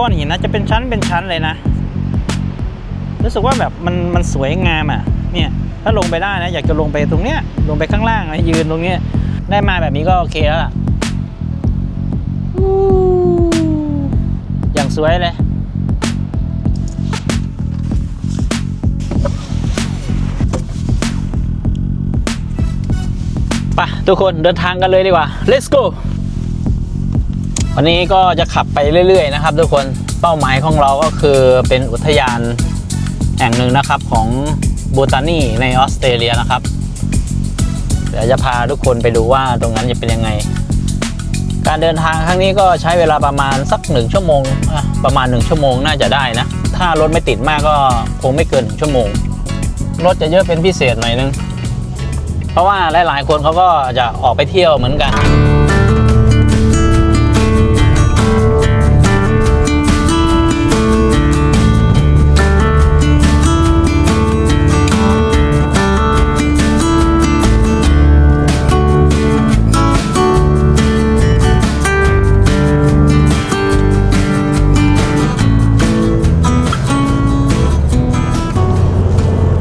ก้อนหินนะจะเป็นชั้นเป็นชั้นเลยนะ รู้สึกว่าแบบมันมันสวยงามอะ เนี่ยถ้าลงไปได้นะ อยากจะลงไปตรงเนี้ยลงไปข้างล่างนะยืนตรงเนี้ยได้มาแบบนี้ก็โอเคแล้วล่ะอู้อย่างสวยเลยไปทุกคนเดินทางกันเลยดีกว่า let's go วันนี้ก็จะขับไปเรื่อย ๆ นะครับ ทุกคนเป้าหมายของเราก็คือเป็นอุทยานแห่งหนึ่งนะครับของบูตานีในออสเตรเลียนะครับ เดี๋ยวจะพาทุกคนไปดูว่าตรงนั้นจะเป็นยังไง การเดินทางครั้งนี้ก็ใช้เวลาประมาณสักหนึ่งชั่วโมงประมาณหนึ่งชั่วโมงน่าจะได้นะ ถ้ารถไม่ติดมากก็คงไม่เกินหนึ่งชั่วโมงรถจะเยอะเป็นพิเศษหน่อยนึง เพราะว่าหลายๆคนเขาก็จะออกไปเที่ยวเหมือนกัน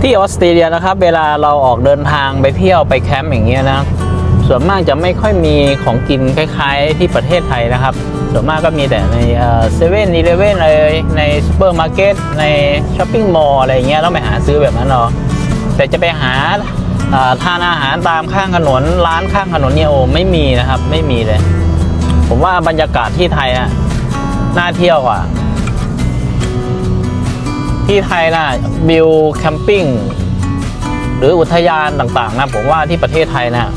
ที่ออสเตรเลียนะครับ เวลาเราออกเดินทางไปเที่ยวไปแคมป์อย่างเงี้ยนะส่วนมากจะไม่ค่อยมีของกินคล้ายๆ ที่ประเทศไทยนะครับ ส่วนมากก็มีแต่ในเซเว่นอีเลเว่นเลยในซูเปอร์มาร์เก็ตในช้อปปิ้งมอลล์อะไรเงี้ยเราไปหาซื้อแบบนั้นเนาะแต่จะไปหาทานอาหารตามข้างถนนร้านข้างถนนเนี่ยโอ้ไม่มีนะครับ ไม่มีเลย ผมว่าบรรยากาศที่ไทยอะน่าเที่ยวอะ ที่ไทยนะบิวแคมปิ้งหรืออุทยานต่างๆนะผมว่าที่ประเทศไทยนะ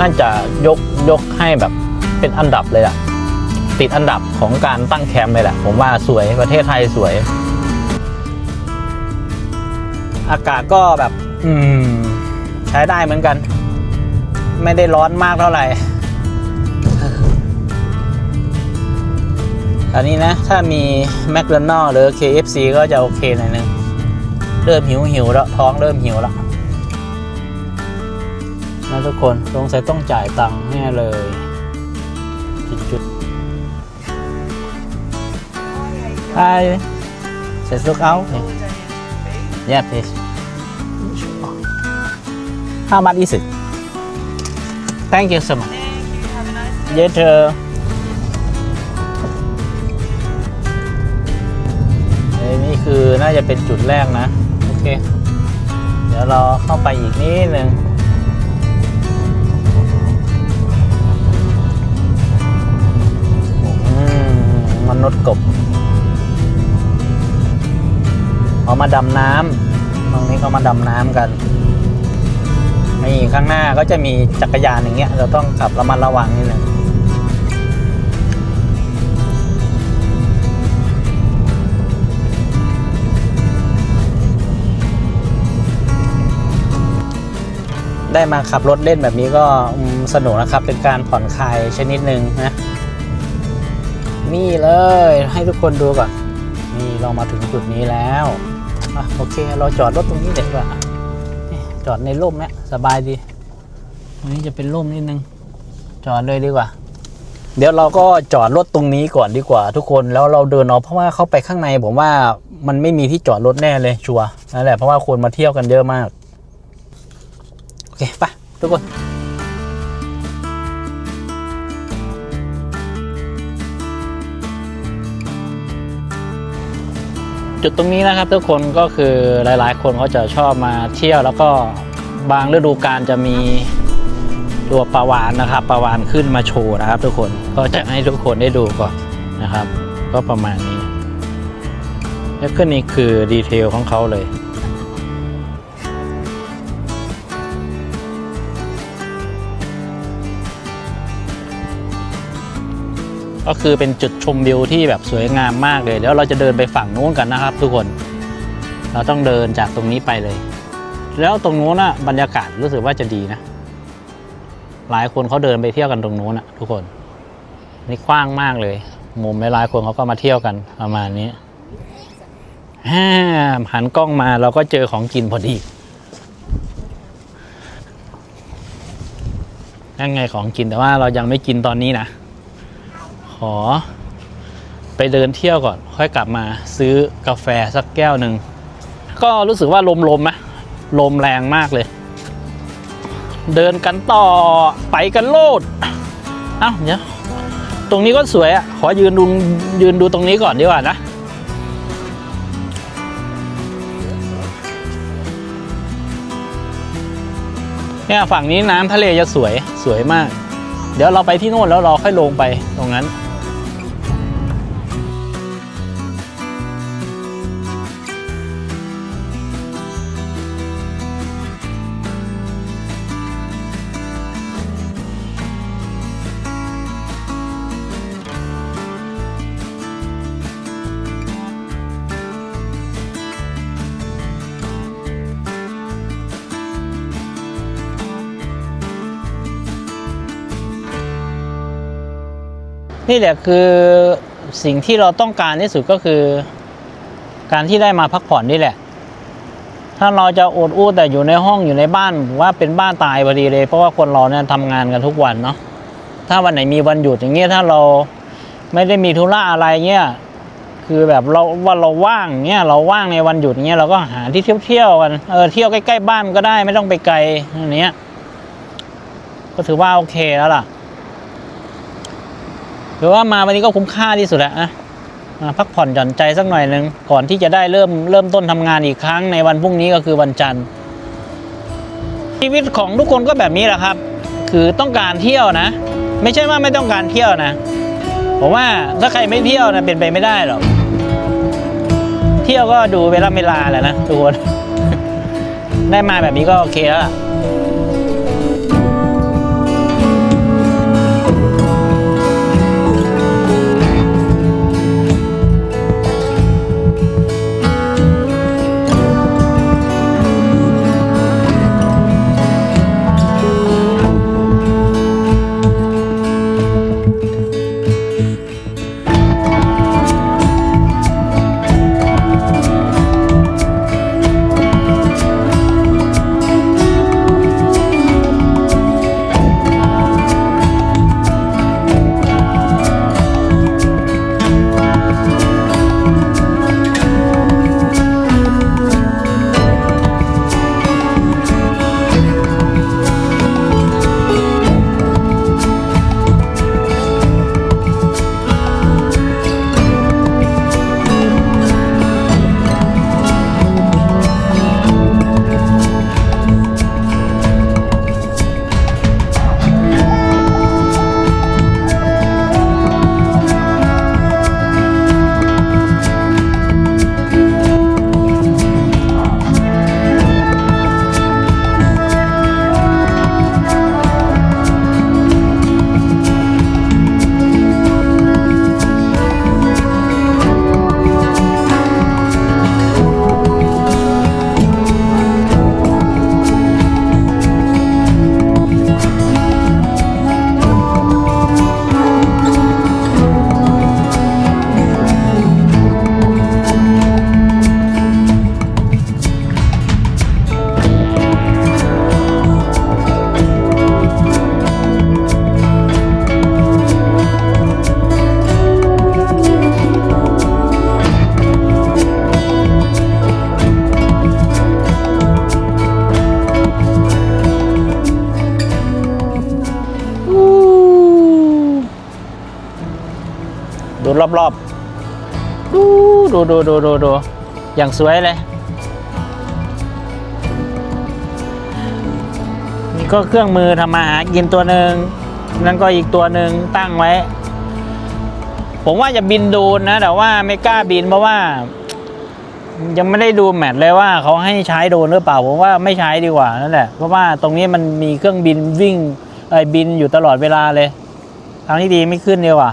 น่าจะยกยกให้แบบเป็นอันดับเลยอะติดอันดับของการตั้งแคมป์เลยแหละผมว่าสวยประเทศไทยสวย อากาศก็แบบ อืม ใช้ได้เหมือนกัน ไม่ได้ร้อนมากเท่าไหร่ อันนี้นะ ถ้ามี McDonald หรือ KFC ก็จะโอเคหน่อยนึง เริ่มหิวหิวแล้ว ท้องเริ่มหิวแล้วนะทุกคนสงสัยต้องจ่ายตังค์แน่เลย จุดจุด Hi Let's look out Yeah please How much is it Thank you so much Yes sir เอ้ยนี่ คือน่าจะเป็นจุดแรกนะ โอเค เดี๋ยวเราเข้าไปอีกนิดนึงมมนุษย์กบเขามาดำน้ำตรงนี้เขามาดำน้ำกันนี่ข้างหน้าก็จะมีจักรยานอย่างเงี้ย เราต้องขับระมัดระวังนิดนึง ได้มาขับรถเล่นแบบนี้ก็สนุกนะครับ เป็นการผ่อนคลายชนิดหนึ่งนะ นี่เลยให้ทุกคนดูก่อน นี่เรามาถึงจุดนี้แล้วอโอเค เราจอดรถตรงนี้เด็กว่าจอดในร่มเนี่ยสบายดีตรงนี้จะเป็นร่มนิดนึง จอดเลยดีกว่า เดี๋ยวเราก็จอดรถตรงนี้ก่อนดีกว่า ทุกคนแล้วเราเดินออกเพราะว่าเข้าไปข้างในผมว่ามันไม่มีที่จอดรถแน่เลยชัวร์นั่นแหละเพราะว่าคนมาเที่ยวกันเยอะมาก เคไปทุกคนจุดตรงนี้นะครับทุกคนก็คือหลายๆ คนเขาจะชอบมาเที่ยว แล้วก็บางฤดูกาลจะมีตัวปลาวานนะครับปลาวานขึ้นมาโชว์นะครับ ทุกคนก็จะให้ทุกคนได้ดูก่อนนะครับ ก็ประมาณนี้ แล้วก็นี่คือดีเทลของเขาเลย ก็คือเป็นจุดชมวิวที่แบบสวยงามมากเลยเดี๋ยวเราจะเดินไปฝั่งนู้นกันนะครับ ทุกคน เราต้องเดินจากตรงนี้ไปเลย แล้วตรงนู้นน่ะบรรยากาศรู้สึกว่าจะดีนะ หลายคนเขาเดินไปเที่ยวกันตรงนู้นน่ะทุกคน นี่กว้างมากเลย มุมหลายคนเขาก็มาเที่ยวกันประมาณนี้ฮ่าหันกล้องมาเราก็เจอของกินพอดีนั่นไงของกินแต่ว่าเรายังไม่กินตอนนี้นะ อ ไปเดินเที่ยวก่อน ค่อยกลับมาซื้อกาแฟสักแก้วหนึ่ง ก็รู้สึกว่าลมลมๆไหมลมแรงมากเลย เดินกันต่อไปกันโลดเอ้าเดี๋ยวตรงนี้ก็สวยอะ่ะ ขอยืนดูยืนดูตรงนี้ก่อนดีกว่านะเนี่ยฝั่งนี้น้ำทะเลจะสวยสวยมาก เดี๋ยวเราไปที่โน่นแล้วเราค่อยลงไปตรงนั้น นี่แหละคือสิ่งที่เราต้องการที่สุดก็คือ การที่ได้มาพักผ่อนนี่แหละ ถ้าเราจะอดอู้แต่อยู่ในห้องอยู่ในบ้านว่าเป็นบ้านตายพอดีเลย เพราะว่าคนเราเนี่ยทำงานกันทุกวันเนาะถ้าวันไหนมีวันหยุดอย่างเงี้ยถ้าเราไม่ได้มีธุระอะไรเงี้ยคือแบบเราว่าเราว่างเงี้ยเราว่างในวันหยุดเงี้ยเราก็หาที่เที่ยวเที่ยวๆกันเออเที่ยวใกล้ๆบ้านก็ได้ไม่ต้องไปไกลอย่างเนี้ยก็ถือว่าโอเคแล้วล่ะ หรือว่ามาวันนี้ก็คุ้มค่าที่สุดแล้วนะมาพักผ่อนหย่อนใจสักหน่อยหนึ่งก่อนที่จะได้เริ่มเริ่มต้นทำงานอีกครั้งในวันพรุ่งนี้ก็คือวันจันทร์ ชีวิตของทุกคนก็แบบนี้แหละครับ คือต้องการเที่ยวนะ ไม่ใช่ว่าไม่ต้องการเที่ยวนะผมว่าถ้าใครไม่เที่ยวนะเป็นไปไม่ได้หรอกเที่ยวก็ดูเวลาเวลาแหละนะทุกคนได้มาแบบนี้ก็โอเคแล้วูรอบๆ ดูดูดูดูดูดูอย่างสวยเลย นี่ก็เครื่องมือทำมาหากินตัวหนึ่งนั่นก็อีกตัวหนึ่งตั้งไว้ ผมว่าจะบินโดรนนะ แต่ว่าไม่กล้าบินเพราะว่า ยังไม่ได้ดูแมทเลยว่าเขาให้ใช้โดนหรือเปล่า ผมว่าไม่ใช้ดีกว่านั่นแหละเพราะว่าตรงนี้มันมีเครื่องบินวิ่งเอ้บินอยู่ตลอดเวลาเลย ทางที่ดีไม่ขึ้นดีกว่า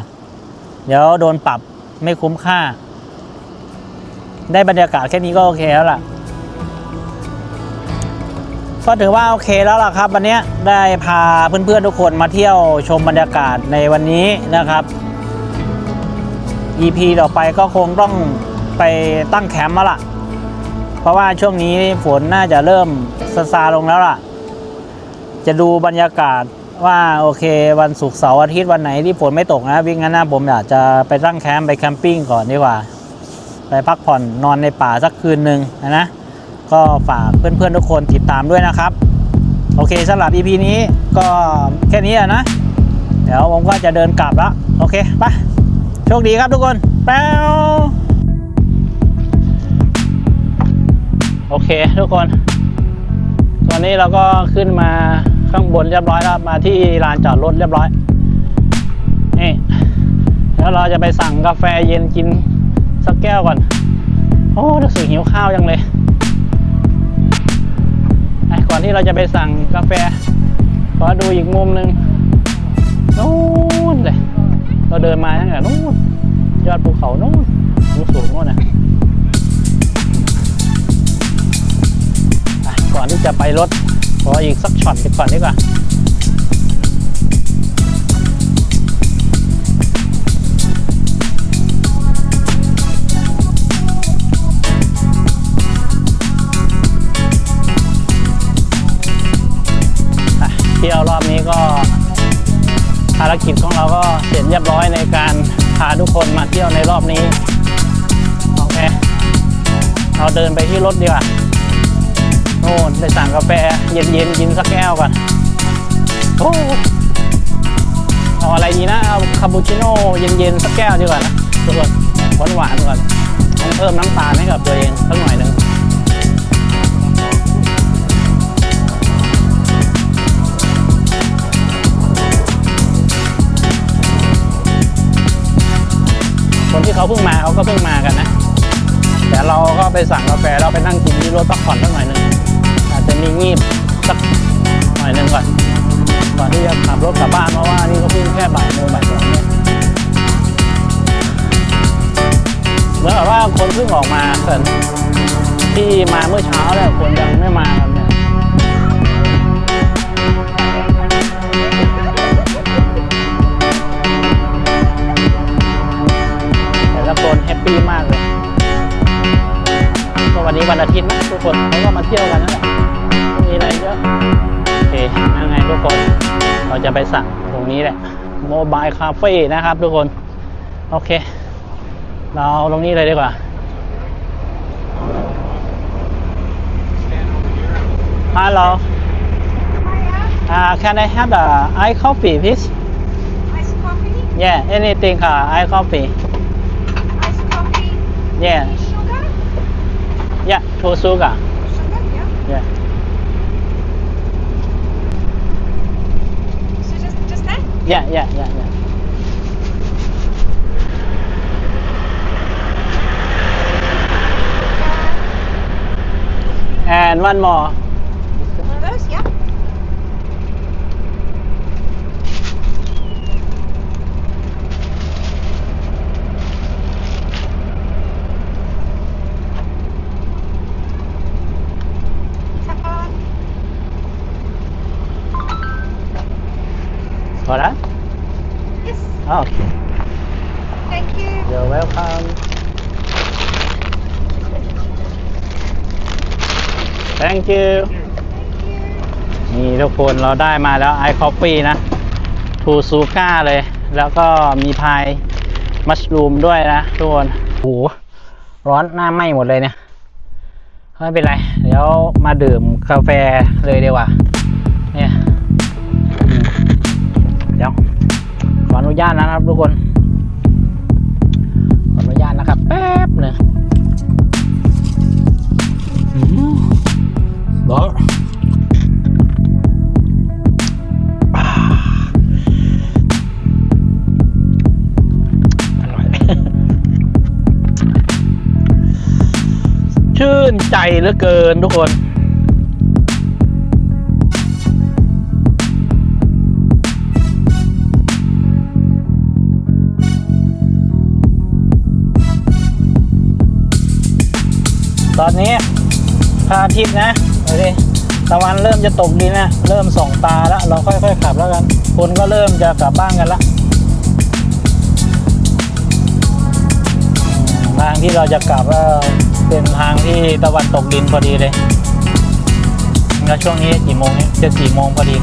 เดี๋ยวโดนปรับไม่คุ้มค่า ได้บรรยากาศแค่นี้ก็โอเคแล้วล่ะ ก็ถือว่าโอเคแล้วล่ะครับ วันนี้ได้พาเพื่อนๆทุกคนมาเที่ยวชมบรรยากาศในวันนี้นะครับ EP ต่อไปก็คงต้องไปตั้งแคมป์แล้วล่ะ เพราะว่าช่วงนี้ฝนน่าจะเริ่มซาซาลงแล้วล่ะ จะดูบรรยากาศ ว่าโอเค วันศุกร์เสาร์อาทิตย์วันไหนที่ฝนไม่ตกนะวิ่งงั้นนะผมอยากจะไปตั้งแคมป์ไปแคมปิ้งก่อนดีกว่า ไปพักผ่อนนอนในป่าสักคืนหนึ่งนะนะก็ฝากเพื่อนๆทุกคนติดตามด้วยนะครับ โอเคสำหรับ EP นี้ก็แค่นี้อะนะ เดี๋ยวผมก็จะเดินกลับแล้วโอเคไปโชคดีครับทุกคนแป๊วโอเคทุกคน ตอนนี้เราก็ขึ้นมา ข้างบนเรียบร้อยแล้วมาที่ลานจอดรถเรียบร้อยนี่แล้วเราจะไปสั่งกาแฟเย็นกินสักแก้วก่อน โอ้รู้สึกหิวข้าวจังเลยไอ้ก่อนที่เราจะไปสั่งกาแฟขอดูอีกมุมหนึ่งนู่นเลย เราเดินมาตั้งแต่นู่นยอดภูเขานู่นสูงสูงนู่นนะอะก่อนที่จะไปรถ ขออีกสักช็อตดีก่อนดีกว่าอะเที่ยวรอบนี้ก็ภารกิจของเราก็เสร็จเรียบร้อยในการพาทุกคนมาเที่ยวในรอบนี้ โอเค เราเดินไปที่รถดีกว่า โน่นไปสั่งกาแฟ เย็นๆกินสักแก้วก่อนโอ้เอาอะไรดีนะ เอาคาปูชิโน่เย็นๆสักแก้วดีกว่านะทุกคนหวานๆก่อนต้องเพิ่มน้ำตาลให้กับตัวเองสักหน่อยหนึ่งคนที่เขาเพิ่งมาเขาก็เพิ่งมากันนะ แต่เราก็ไปสั่งกาแฟเราไปนั่งกินที่รถพักผ่อนสักหน่อยหนึ่ง มีงีบสักหน่อยหนึ่งก่อนก่อนที่จะขับรถกลับบ้านเพราะว่านี่ก็เพิ่งแค่บ่ายโมงบ่ายสองเนี่ยเหมือนกับว่าคนเพิ่งออกมาส่วนที่มาเมื่อเช้าแล้วคนยังไม่มากันเนี่ยแต่ละคนแฮปปี้มากเลยก็วันนี้วันอาทิตย์นะทุกคนเขาก็มาเที่ยวกันนั่นแหละ อะไรเยอะโอเคยังไงทุกคนเราจะไปสั่งตรงนี้แหละโมบายคาเฟ่นะครับทุกคน โอเค เราเอาตรงนี้เลยดีกว่า Hello uh, can I have a eye coffee please Iced coffee? yeah anything uh, eye coffee Iced coffee? yeah Sugar? yeah two sugar yeah yeah yeah yeah. And one more thank you นี่ทุกคนเราได้มาแล้วไอคอฟฟี่นะทูซูก้าเลย แล้วก็มีพายมัชรูมด้วยนะทุกคนโหร้อนหน้าไหม้หมดเลยเนี่ยไม่เป็นไร เดี๋ยวมาดื่มกาแฟเลยดีกว่า เนี่ยเดี๋ยวขออนุญาตนะครับทุกคน ขออนุญาตนะครับ แป๊บหนึ่ง นใจเหลือเกินทุกคนตอนนี้พระอาทิตย์นะดูดิตะวันเริ่มจะตกดินแล้วเริ่มส่องตาแล้ว เราค่อยๆขับแล้วกัน คนก็เริ่มจะกลับบ้านกันละทางที่เราจะกลับก็ เป็นทางที่ตะวันตกดินพอดีเลย แล้วช่วงนี้กี่โมงเนี่ยจะสี่โมงพอดี